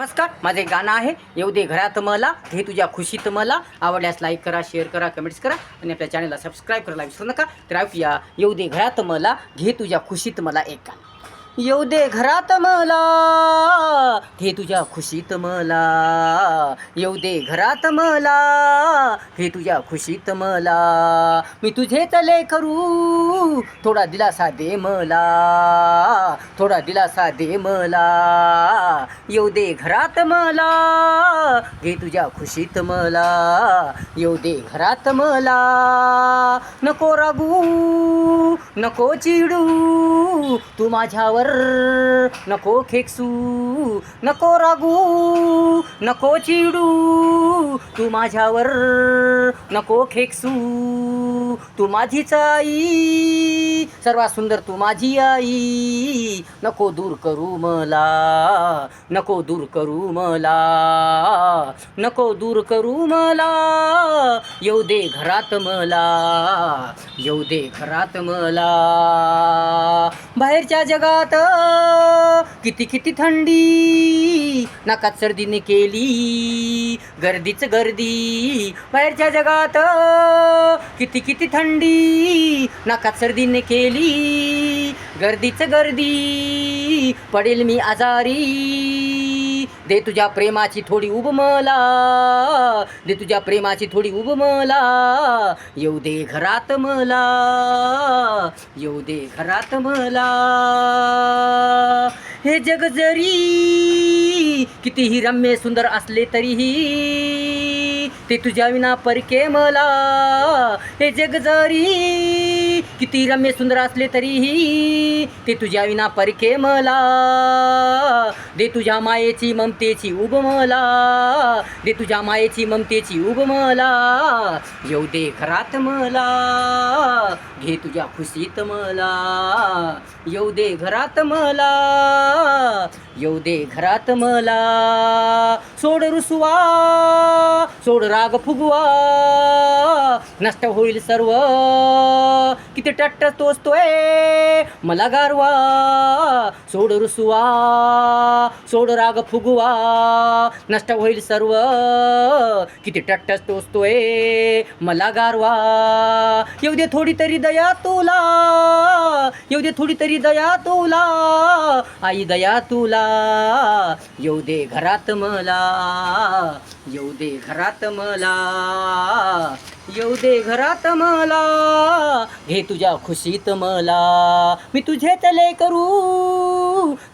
नमस्कार माझे गाणं आहे. येऊ दे घरात मला हे तुझ्या खुशीत मला. आवडल्यास लाईक करा शेअर करा कमेंट्स करा आणि आपल्या चॅनलला सबस्क्राईब करायला विसरू नका. तर ऐकूया येऊ दे घरात मला घे तुझ्या खुशीत मला एक गाणं. येऊ दे घरात मला. हे तुझ्या खुशीत मला. येऊ दे घरात मला. हे तुझ्या खुशीत मला. मी तुझे तले करू. थोडा दिलासा दे मला. थोडा दिलासा दे मला. येऊ दे घरात मला. घे तुझ्या खुशीत मला. येऊ दे घरात मला. नको रागू नको चिडू. तू माझ्यावर नको खेकसू नको रागू नको चिडू. तू माझ्यावर नको खेकसू तू माझीच आई सर्वात सुंदर तू माझी आई. नको दूर करू मला नको दूर करू मला नको दूर करू मला. येऊ दे घरात मला येऊ दे घरात मला. बाहेरच्या जगात किती किती थंडी नाकात सर्दीने केली गर्दीच गर्दी. बाहेरच्या जगात किती किती थंडी नाकात सर्दीने केली. गर्दीच गर्दी पडेल मी आजारी. दे तुझ्या प्रेमाची थोडी उब मला दे तुझ्या प्रेमाची थोडी उब मला येऊ दे घरात मला येऊ दे घरात मला. हे जग जरी कितीही रम्य सुंदर असले तरीही ते तुझ्या विना परके मला. हे जग जरी किती रम्य सुंदर असले तरीही ते तुझ्या विना परके मला. दे तुझ्या मायेची ममतेची उब मला दे तुझ्या मायेची ममतेची उब मला येऊ दे घरात मला. घे तुझ्या खुशीत मला. येऊ दे घरात मला. येऊ दे घरात मला. सोड रुसवा. सोड राग फुगवा. नष्ट होईल सर्व. किती टट्ट तोचतोय. मला गारवा. सोड रुसवा. सोड राग फुगवा. नष्ट होईल सर्व. किती टट्टस तोचतोय मला गारवा. येऊ दे थोडी तरी दया तुला. येऊ दे थोडी तरी दया तुला. आई दया तुला. येऊ दे घरात मला. येऊ दे घरात मला. येऊ दे घरात मला. घे तुझ्या खुशीत मला. मी तुझे तले करू.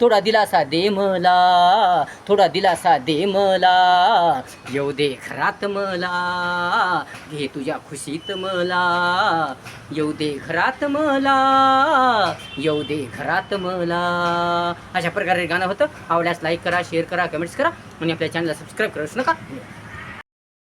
थोडा दिलासा दे मला थोडा दिलासा दे मला. येऊ दे घरात मला घे तुझ्या खुशीत मला. येऊ दे घरात मला येऊ दे घरात मला. अशा प्रकारे गाणं होतं. आवडल्यास लाईक करा शेअर करा कमेंट्स करा. आणि आपल्या चॅनलला सबस्क्राईब करूच नका.